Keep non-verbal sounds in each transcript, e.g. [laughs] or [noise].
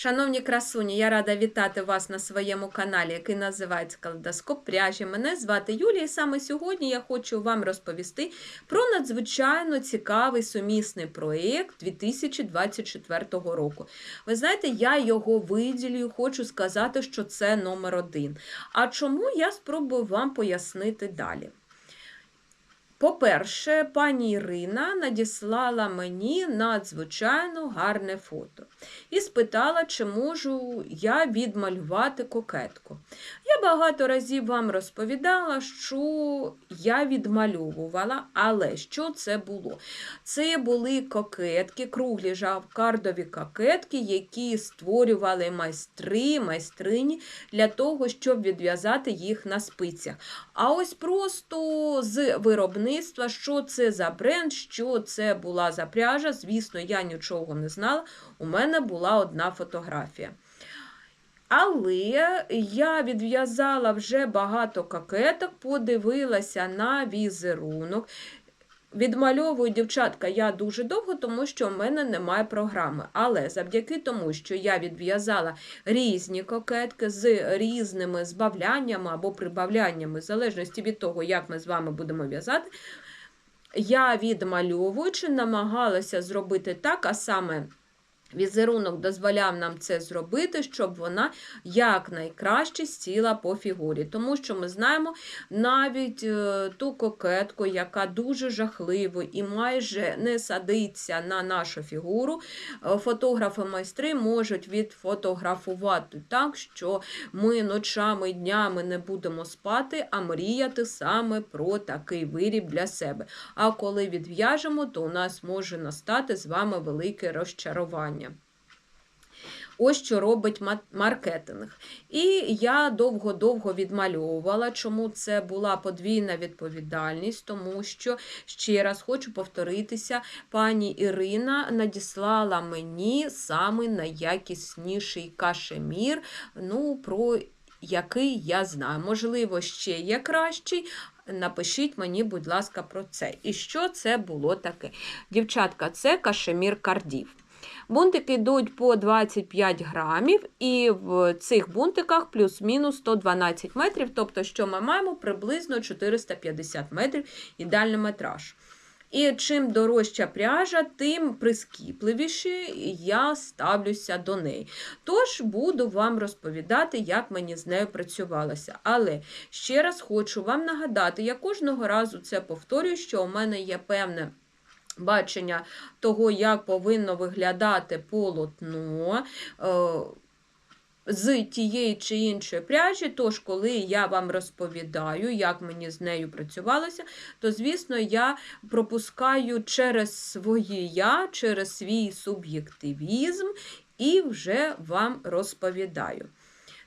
Шановні красуні, я рада вітати вас на своєму каналі, який називається Калейдоскоп пряжі. Мене звати Юлія, і саме сьогодні я хочу вам розповісти про надзвичайно цікавий сумісний проєкт 2024 року. Ви знаєте, я його виділюю, хочу сказати, що це номер один. А чому я спробую вам пояснити далі? По-перше, пані Ірина надіслала мені надзвичайно гарне фото і спитала, чи можу я відмалювати кокетку. Я багато разів вам розповідала, що я відмальовувала, але що це було? Це були кокетки, круглі жавкардові кокетки, які створювали майстри, майстрині для того, щоб відв'язати їх на спицях. А ось просто з виробництва, що це за бренд, що це була за пряжа, звісно, я нічого не знала. У мене була одна фотографія. Але я відв'язала вже багато кокеток, подивилася на візерунок. Відмальовую дівчатка я дуже довго, тому що в мене немає програми. Але завдяки тому, що я відв'язала різні кокетки з різними збавляннями або прибавляннями, в залежності від того, як ми з вами будемо в'язати, я відмальовуючи, намагалася зробити так, а саме. Візерунок дозволяв нам це зробити, щоб вона якнайкраще сіла по фігурі. Тому що ми знаємо навіть е, ту кокетку, яка дуже жахливо і майже не садиться на нашу фігуру, е, фотографи-майстри можуть відфотографувати так, що ми ночами днями не будемо спати, а мріяти саме про такий виріб для себе. А коли відв'яжемо, то у нас може настати з вами велике розчарування. Ось що робить маркетинг. І я довго-довго відмальовувала, чому це була подвійна відповідальність, тому що, ще раз хочу повторитися, пані Ірина надіслала мені саме найякісніший кашемір, ну, про який я знаю. Можливо, ще є кращий. Напишіть мені, будь ласка, про це. І що це було таке? Дівчатка, це кашемір кардів. Бунтики йдуть по 25 грамів, і в цих бунтиках плюс-мінус 112 метрів, тобто, що ми маємо приблизно 450 метрів ідеальний метраж. І чим дорожча пряжа, тим прискіпливіше я ставлюся до неї. Тож буду вам розповідати, як мені з нею працювалося. Але ще раз хочу вам нагадати, я кожного разу це повторюю, що у мене є певне бачення того, як повинно виглядати полотно. Е, з тієї чи іншої пряжі, тож, коли я вам розповідаю, як мені з нею працювалося, то, звісно, я пропускаю через своє я, через свій суб'єктивізм і вже вам розповідаю.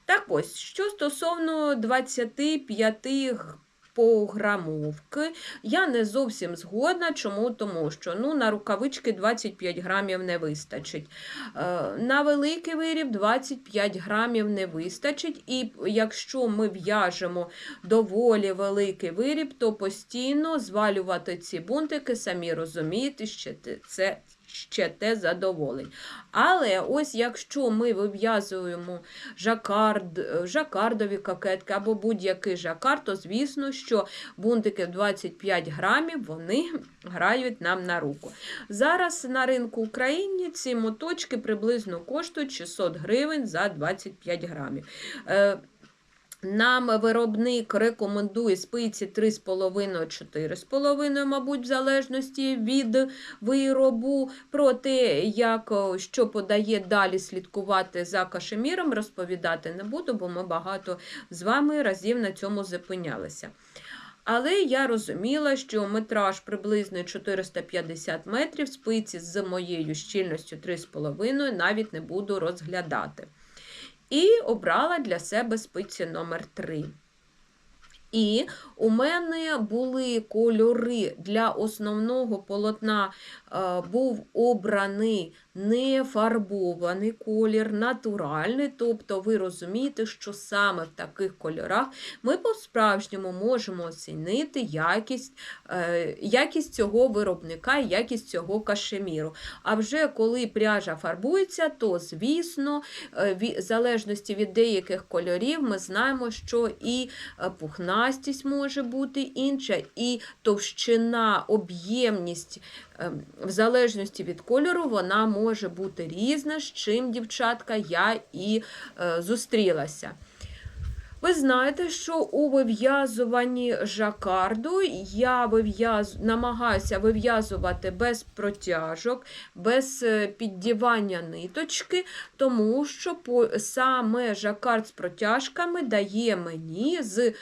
Так ось, що стосовно 25 пограмовки. Я не зовсім згодна. Чому? Тому що ну, на рукавички 25 грамів не вистачить. Е, на великий виріб 25 грамів не вистачить. І якщо ми в'яжемо доволі великий виріб, то постійно звалювати ці бунтики, самі розумієте, що це ще те задоволень. Але ось якщо ми вив'язуємо жакард, жакардові кокетки або будь-який жакард, то звісно, що бунтики 25 грамів вони грають нам на руку. Зараз на ринку України ці моточки приблизно коштують 600 гривень за 25 грамів. Нам виробник рекомендує спиці 3,5-4,5, мабуть, в залежності від виробу. Про те, як що подає далі слідкувати за кашеміром, розповідати не буду, бо ми багато з вами разів на цьому зупинялися. Але я розуміла, що метраж приблизно 450 метрів, спиці з моєю щільністю 3,5 навіть не буду розглядати. І обрала для себе спиці номер 3 І у мене були кольори для основного полотна, е, був обраний не фарбований колір, натуральний. Тобто ви розумієте, що саме в таких кольорах ми по-справжньому можемо оцінити якість, е, якість цього виробника якість цього кашеміру. А вже коли пряжа фарбується, то, звісно, е, в залежності від деяких кольорів, ми знаємо, що і е, пухнастість може бути інша, і товщина, об'ємність, в залежності від кольору, вона може бути різна, з чим, дівчатка, я і е, зустрілася. Ви знаєте, що у вив'язуванні жакарду я вив'яз... намагаюся вив'язувати без протяжок, без е, піддівання ниточки, тому що саме жакард з протяжками дає мені з е,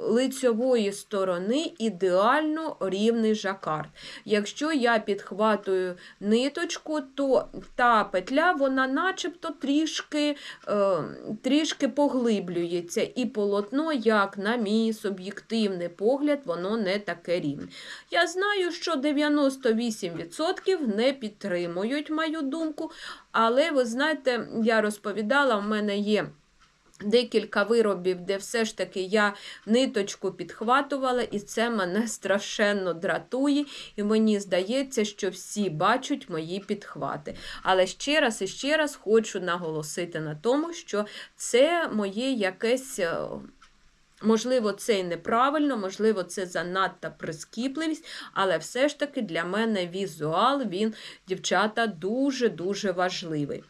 лицьової сторони ідеально рівний жакард. Якщо я підхватую ниточку, то та петля вона начебто трішки, е, трішки поглиблюється, і полотно, як на мій суб'єктивний погляд, воно не таке рівне. Я знаю, що 98% не підтримують мою думку, але ви знаєте, я розповідала, в мене є. Декілька виробів, де все ж таки я ниточку підхватувала, і це мене страшенно дратує, і мені здається, що всі бачать мої підхвати. Але ще раз і ще раз хочу наголосити на тому, що це моє якесь. е, Можливо, це і неправильно, можливо, це занадто прискіпливість, але все ж таки для мене візуал, він, дівчата, дуже-дуже важливий.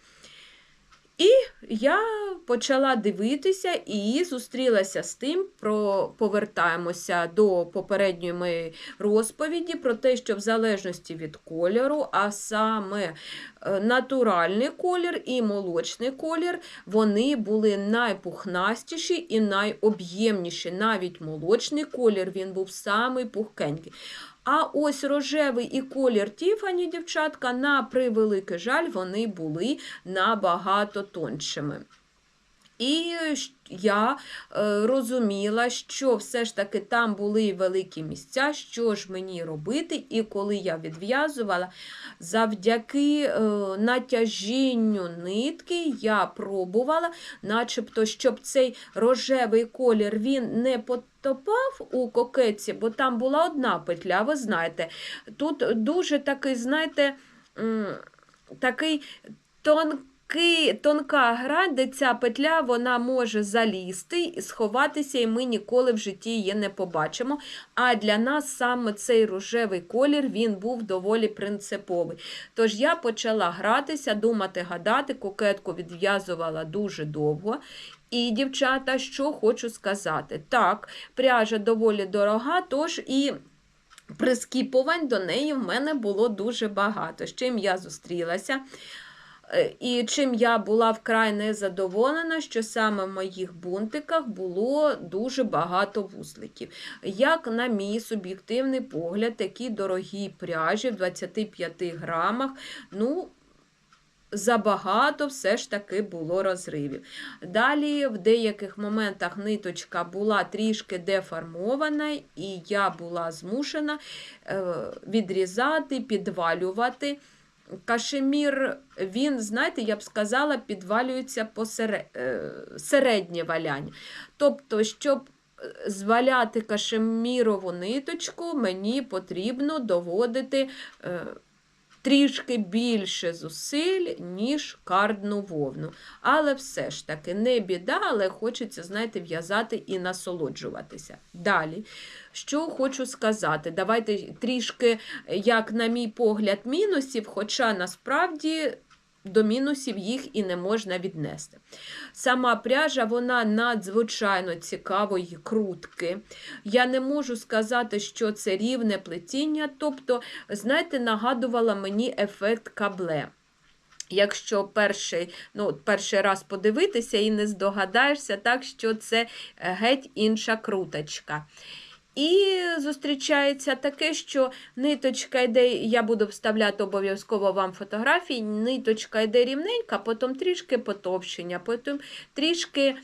І я почала дивитися і зустрілася з тим, про повертаємося до попередньої моєї розповіді про те, що в залежності від кольору, а саме е, натуральний колір і молочний колір, вони були найпухнастіші і найоб'ємніші. Навіть молочний колір він був самий пухкенький. А ось рожевий і колір Тіфані, дівчатка, на превеликий жаль, вони були набагато тоншими. І я е, розуміла, що все ж таки там були великі місця, що ж мені робити. І коли я відв'язувала, завдяки е, натяжінню нитки я пробувала, начебто, щоб цей рожевий колір він не потопав у кокетці, бо там була одна петля, ви знаєте. Тут дуже такий, знаєте, такий тонкий. Тонка гра, де ця петля вона може залізти сховатися, і ми ніколи в житті її не побачимо. А для нас саме цей рожевий колір він був доволі принциповий. Тож я почала гратися, думати, гадати, кокетку відв'язувала дуже довго. І, дівчата, що хочу сказати. Так, пряжа доволі дорога, тож і прискіпувань до неї в мене було дуже багато. З чим я зустрілася. Е, І чим я була вкрай незадоволена, що саме в моїх бунтиках було дуже багато вузликів. Як на мій суб'єктивний погляд, такі дорогі пряжі в 25 грамах, ну, забагато все ж таки було розривів. Далі в деяких моментах ниточка була трішки деформована, і я була змушена е, відрізати, підвалювати. Кашемір, він, знаєте, я б сказала, підвалюється по е, середнє валяння. Тобто, щоб е, зваляти кашемірову ниточку, мені потрібно доводити трішки більше зусиль, ніж кардну вовну. Але все ж таки не біда, але хочеться, знаєте, в'язати і насолоджуватися. Далі. Що хочу сказати, давайте трішки, як на мій погляд, мінусів, хоча насправді до мінусів їх і не можна віднести. Сама пряжа, вона надзвичайно цікавої крутки. Я не можу сказати, що це рівне плетіння, тобто, знаєте, нагадувала мені ефект кабле. Якщо перший, ну, перший раз подивитися і не здогадаєшся, так що це е, геть інша круточка. І зустрічається таке, що ниточка йде, я буду вставляти обов'язково вам фотографії, ниточка йде рівненька, потім трішки потовщення, потім трішки,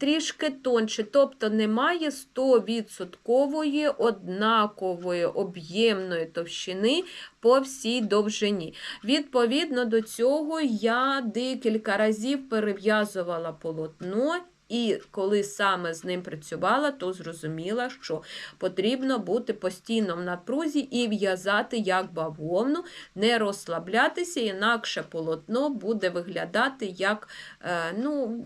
трішки тонше. Тобто немає 100% однакової об'ємної товщини по всій довжині. Відповідно до цього я декілька разів перев'язувала полотно. І коли саме з ним працювала, то зрозуміла, що потрібно бути постійно в напрузі і в'язати як бавовну, не розслаблятися, інакше полотно буде виглядати як е, ну,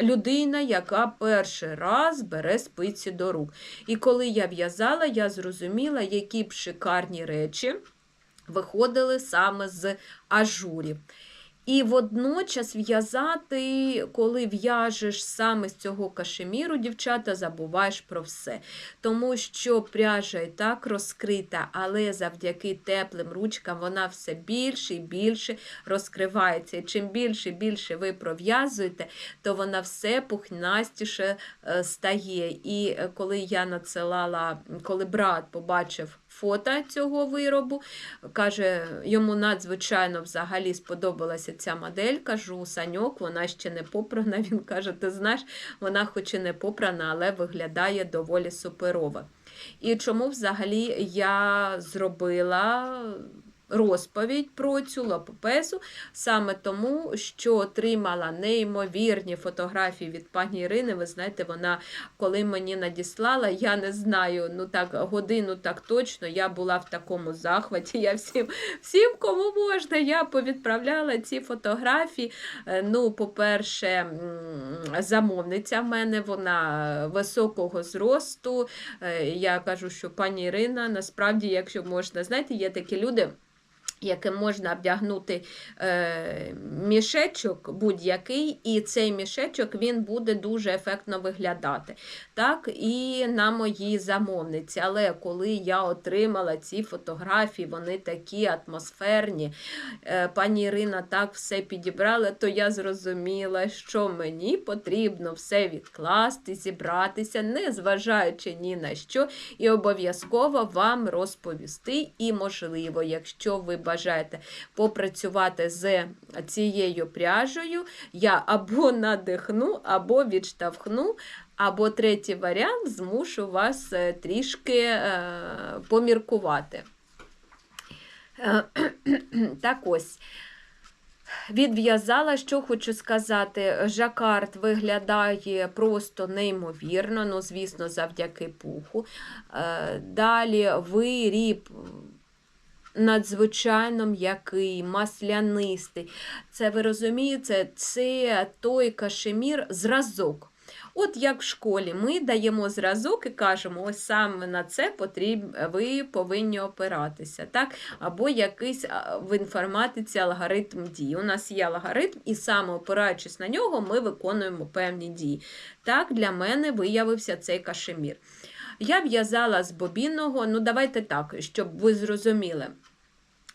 людина, яка перший раз бере спиці до рук. І коли я в'язала, я зрозуміла, які б шикарні речі виходили саме з ажурів. І водночас в'язати, коли в'яжеш саме з цього кашеміру, дівчата, забуваєш про все. Тому що пряжа і так розкрита, але завдяки теплим ручкам вона все більше і більше розкривається. І чим більше і більше ви пров'язуєте, то вона все пухнастіше е, стає. І е, коли я надсилала, коли брат побачив фото цього виробу, каже, йому надзвичайно взагалі сподобалася ця модель. Кажу, Саньок, вона ще не попрана. [laughs] Він каже, ти знаєш, вона хоч і не попрана, але виглядає доволі суперово. І чому взагалі я зробила розповідь про цю лапопесу, саме тому, що отримала неймовірні фотографії від пані Ірини. Ви знаєте, вона, коли мені надіслала, я не знаю, ну так, годину так точно, я була в такому захваті. Я всім, всім кому можна, я повідправляла ці фотографії. Е, Ну, по-перше, замовниця в мене, вона високого зросту. Е, Я кажу, що пані Ірина, насправді, якщо можна, знаєте, є такі люди. Яким можна вдягнути е, мішечок будь-який, і цей мішечок він буде дуже ефектно виглядати. Так, і на моїй замовниці. Але коли я отримала ці фотографії, вони такі атмосферні, е, пані Ірина так все підібрала, то я зрозуміла, що мені потрібно все відкласти, зібратися, не зважаючи ні на що, і обов'язково вам розповісти. І, можливо, якщо ви бажаєте попрацювати з цією пряжею, я або надихну, або відштовхну, або третій варіант змушу вас е, трішки е, поміркувати. Е, [clears throat] Так ось. Відв'язала, що хочу сказати, жакард виглядає просто неймовірно, ну, звісно, завдяки пуху. Далі виріб надзвичайно м'який, маслянистий. Це ви розумієте, це той кашемір зразок. От як в школі ми даємо зразок і кажемо, ось саме на це потріб, ви повинні опиратися. так? Або якийсь в інформатиці алгоритм дій. У нас є алгоритм, і саме опираючись на нього, ми виконуємо певні дії. Так, для мене виявився цей кашемір. Я в'язала з бобінного, ну давайте так, щоб ви зрозуміли.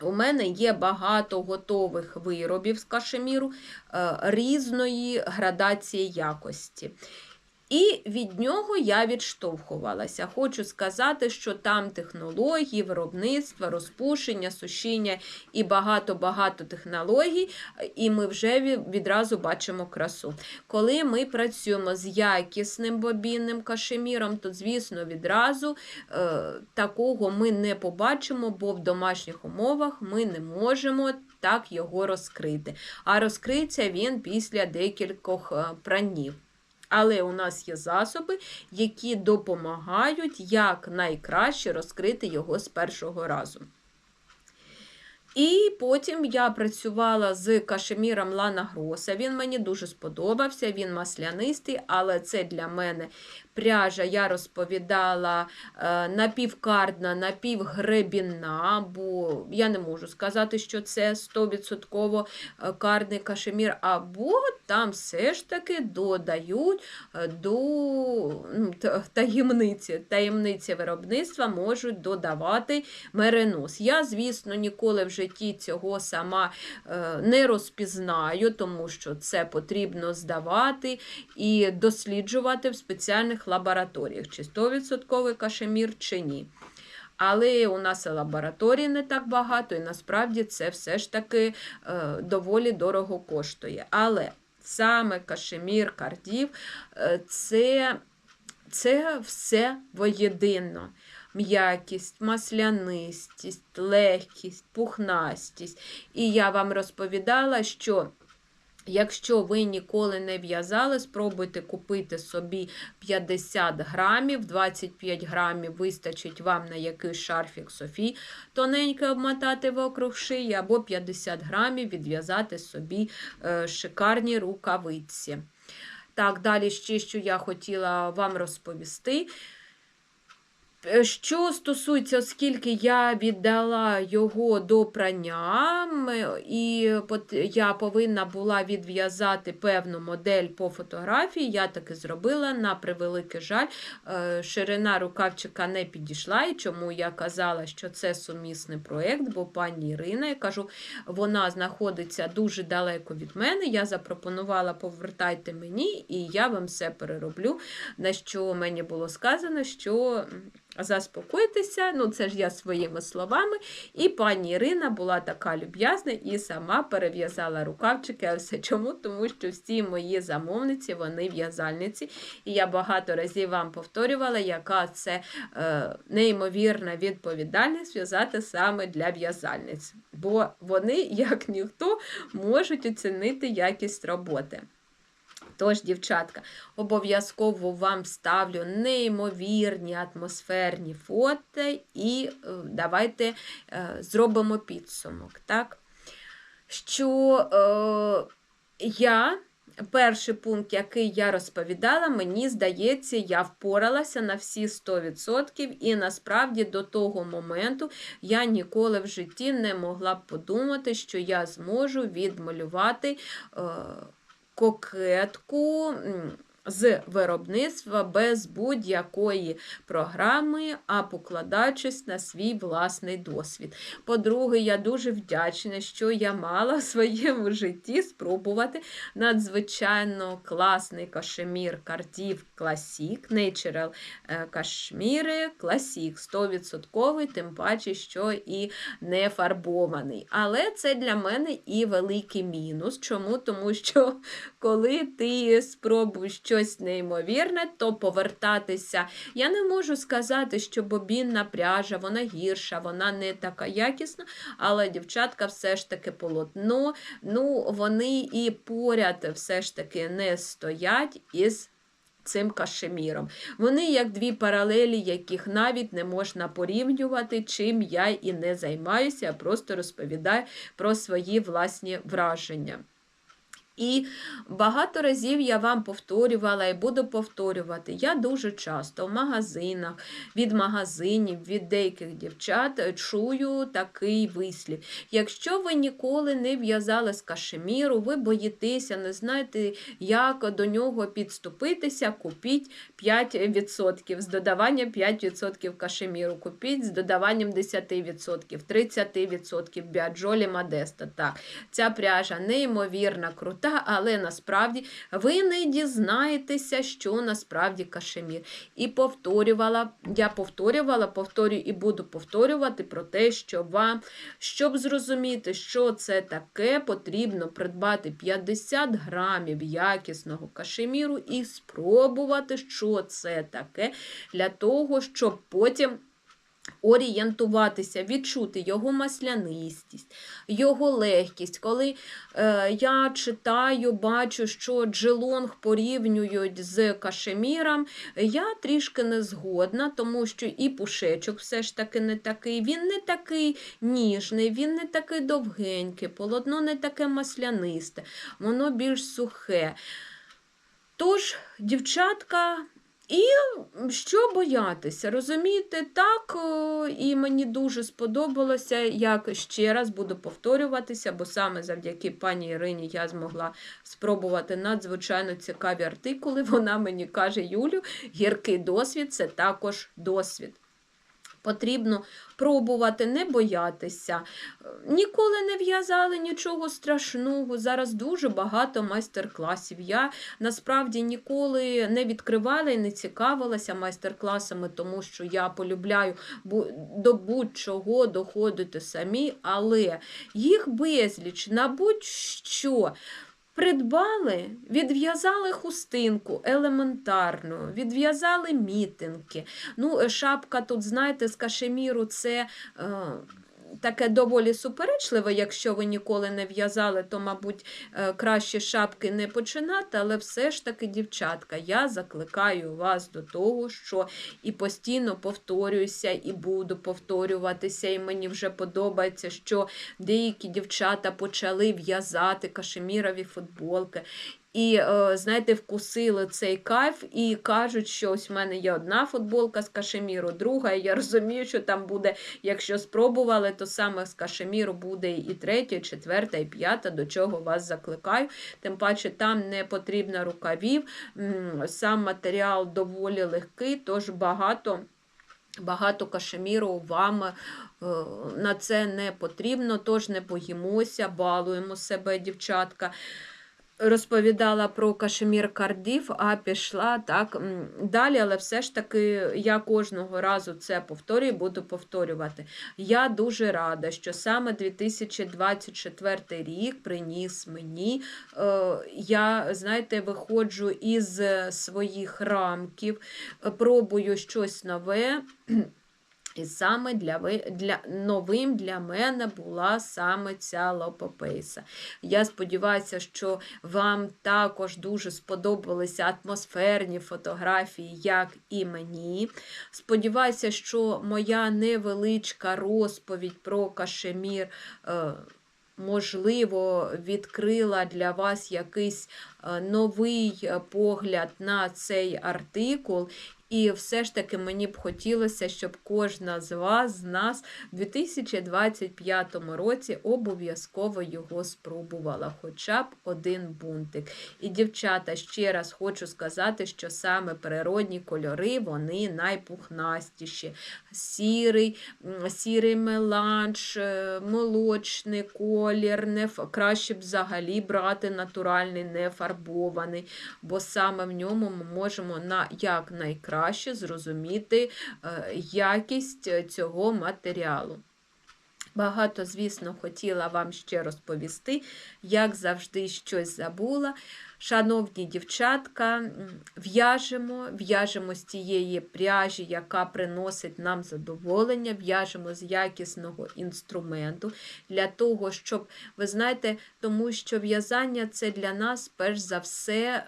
У мене є багато готових виробів з кашеміру е, різної градації якості. І від нього я відштовхувалася. Хочу сказати, що там технології, виробництва, розпушення, сушіння і багато-багато технологій, і ми вже відразу бачимо красу. Коли ми працюємо з якісним бобінним кашеміром, то, звісно, відразу е, такого ми не побачимо, бо в домашніх умовах ми не можемо так його розкрити. А розкриється він після декількох е, пранів. Але у нас є засоби, які допомагають як найкраще розкрити його з першого разу. І потім я працювала з кашеміром Лана Гроса. Він мені дуже сподобався, він маслянистий, але це для мене пряжа, я розповідала е, напівкардна, напівгребінна, бо я не можу сказати, що це 100% кардний кашемір, або там все ж таки додають е, до ну, таємниці. Таємниці виробництва можуть додавати меренос. Я, звісно, ніколи в житті цього сама е, не розпізнаю, тому що це потрібно здавати і досліджувати в спеціальних лабораторіях, чи 100% кашемір, чи ні. Але у нас і лабораторій не так багато, і насправді це все ж таки е, доволі дорого коштує. Але саме кашемір, кардів е, це, це все воєдино. М'якість, маслянистість, легкість, пухнастість. І я вам розповідала, що Якщо ви ніколи не в'язали, спробуйте купити собі 50 грамів, 25 грамів вистачить вам на якийсь шарфік Софі, тоненько обмотати вокруг шиї, або 50 грамів відв'язати собі е, шикарні рукавиці. Так, далі ще, що я хотіла вам розповісти. Е, Що стосується, оскільки я віддала його до прання, і я повинна була відв'язати певну модель по фотографії, я таки зробила. На превеликий жаль, е, ширина рукавчика не підійшла, і чому я казала, що це сумісний проєкт, бо пані Ірина, я кажу, вона знаходиться дуже далеко від мене. Я запропонувала повертайте мені, і я вам все перероблю. На що мені було сказано, що заспокойтеся, ну це ж я своїми словами. І пані Ірина була така люб'язна і сама перев'язала рукавчики. А все чому? Тому що всі мої замовниці, вони в'язальниці. І я багато разів вам повторювала, яка це е, неймовірна відповідальність в'язати саме для в'язальниць. Бо вони, як ніхто, можуть оцінити якість роботи. Тож, дівчатка, обов'язково вам ставлю неймовірні атмосферні фото і е, давайте е, зробимо підсумок. Так? Що е, я, перший пункт, який я розповідала, мені здається, я впоралася на всі 100%, і насправді до того моменту я ніколи в житті не могла б подумати, що я зможу відмалювати. Е, кокетку з виробництва без будь-якої програми, а покладаючись на свій власний досвід. По-друге, я дуже вдячна, що я мала в своєму житті спробувати надзвичайно класний кашемір картів Classic, Natural е, кашміри Classic, 100%, тим паче, що і не фарбований. Але це для мене і великий мінус. Чому? Тому що коли ти спробуєш щось неймовірне, то повертатися. Я не можу сказати, що бобінна пряжа, вона гірша, вона не така якісна, але дівчатка все ж таки полотно, ну вони і поряд все ж таки не стоять із. Цим кашеміром. Вони як дві паралелі, яких навіть не можна порівнювати, чим я і не займаюся, а просто розповідаю про свої власні враження. І багато разів я вам повторювала і буду повторювати. Я дуже часто в магазинах, від магазинів, від деяких дівчат чую такий вислів. Якщо ви ніколи не в'язали з кашеміру, ви боїтеся, не знаєте, як до нього підступитися, купіть 5% з додаванням 5% кашеміру, купіть з додаванням 10%, 30% біаджолі Модеста. Так, ця пряжа неймовірно крута, але насправді ви не дізнаєтеся, що насправді кашемір. І повторювала, я повторювала, повторюю і буду повторювати про те, що вам, щоб зрозуміти, що це таке, потрібно придбати 50 грамів якісного кашеміру і спробувати, що це таке, для того, щоб потім орієнтуватися, відчути його маслянистість, його легкість. Коли е, я читаю, бачу, що джелонг порівнюють з кашеміром, я трішки не згодна, тому що і пушечок все ж таки не такий, він не такий ніжний, він не такий довгенький, полотно не таке маслянисте, воно більш сухе. Тож, дівчатка, І що боятися, розумієте, так, е, і мені дуже сподобалося, як ще раз буду повторюватися, бо саме завдяки пані Ірині я змогла спробувати надзвичайно цікаві артикули. [laughs] Вона мені каже, Юлю, гіркий досвід це також досвід. Потрібно пробувати, не боятися. Ніколи не в'язали нічого страшного. Зараз дуже багато майстер-класів. Я насправді ніколи не відкривала і не цікавилася майстер-класами, тому що я полюбляю до будь-чого доходити самі, але їх безліч на будь-що. Придбали, відв'язали хустинку елементарно, відв'язали мітинки. Ну, Шапка тут, знаєте, з кашеміру це. Е, таке доволі суперечливе, якщо ви ніколи не в'язали, то, мабуть, е, краще шапки не починати, але все ж таки, дівчатка, я закликаю вас до того, що і постійно повторююся, і буду повторюватися, і мені вже подобається, що деякі дівчата почали в'язати кашемірові футболки. І, е, знаєте, вкусили цей кайф і кажуть, що ось в мене є одна футболка з кашеміру, друга. І я розумію, що там буде, якщо спробували, то саме з кашеміру буде і третя, і четверта, і п'ята, до чого вас закликаю. Тим паче там не потрібно рукавів, сам матеріал доволі легкий, тож багато. Багато кашеміру вам е, на це не потрібно, тож не боїмося, балуємо себе, дівчатка розповідала про кашемір кардів, а пішла так далі, але все ж таки я кожного разу це повторюю буду повторювати. Я дуже рада, що саме 2024 рік приніс мені. Е, я, знаєте, виходжу із своїх рамків, пробую щось нове. І саме для для новим для мене була саме ця лопопейса. Я сподіваюся, що вам також дуже сподобалися атмосферні фотографії, як і мені. Сподіваюся, що моя невеличка розповідь про кашемір. Е, можливо, відкрила для вас якийсь е, новий погляд на цей артикул, і все ж таки мені б хотілося, щоб кожна з вас, з нас, у 2025 році обов'язково його спробувала, хоча б один бунтик. І, дівчата, ще раз хочу сказати, що саме природні кольори, вони найпухнастіші. Сірий, сірий меланж, е, молочний колір, не краще б взагалі брати натуральний, не фарбований, бо саме в ньому ми можемо на як краще зрозуміти е, якість е, цього матеріалу. Багато, звісно, хотіла вам ще розповісти, як завжди щось забула. Шановні дівчатка, в'яжемо, в'яжемо з тієї пряжі, яка приносить нам задоволення, в'яжемо з якісного інструменту для того, щоб, ви знаєте, тому що в'язання це для нас перш за все.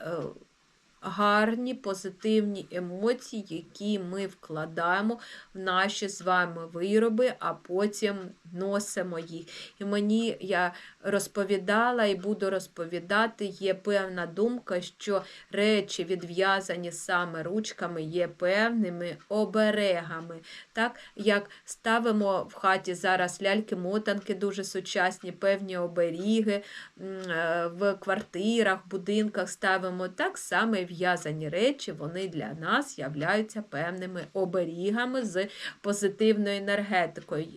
Гарні позитивні емоції, які ми вкладаємо в наші з вами вироби, а потім носимо їх. І мені я розповідала і буду розповідати, є певна думка, що речі, відв'язані саме ручками, є певними оберегами. Так, Як ставимо в хаті зараз ляльки-мотанки, дуже сучасні, певні оберіги, е, в квартирах, будинках ставимо так само і в'язані речі, вони для нас являються певними оберігами з позитивною енергетикою.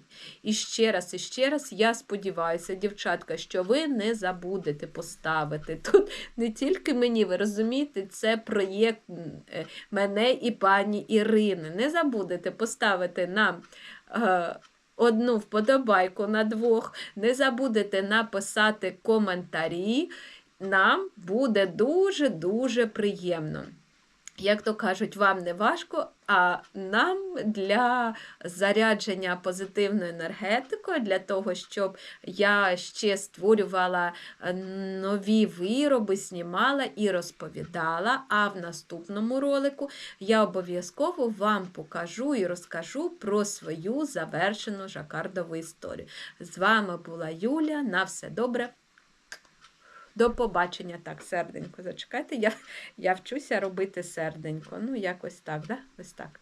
І ще раз, і ще раз, я сподіваюся, дівчатка, що ви не забудете поставити. [laughs] Тут не тільки мені, ви розумієте, це проєкт е, мене і пані Ірини. Не забудете поставити нам. Е, одну вподобайку на двох, не забудете написати коментарі нам буде дуже-дуже приємно. Як то кажуть, вам не важко, а нам для зарядження позитивною енергетикою, для того, щоб я ще створювала е, нові вироби, знімала і розповідала. А в наступному ролику я обов'язково вам покажу і розкажу про свою завершену жакардову історію. З вами була Юля. На все добре! До побачення. Так, серденько. Зачекайте, я, я вчуся робити серденько. Ну, якось так, да? Ось так.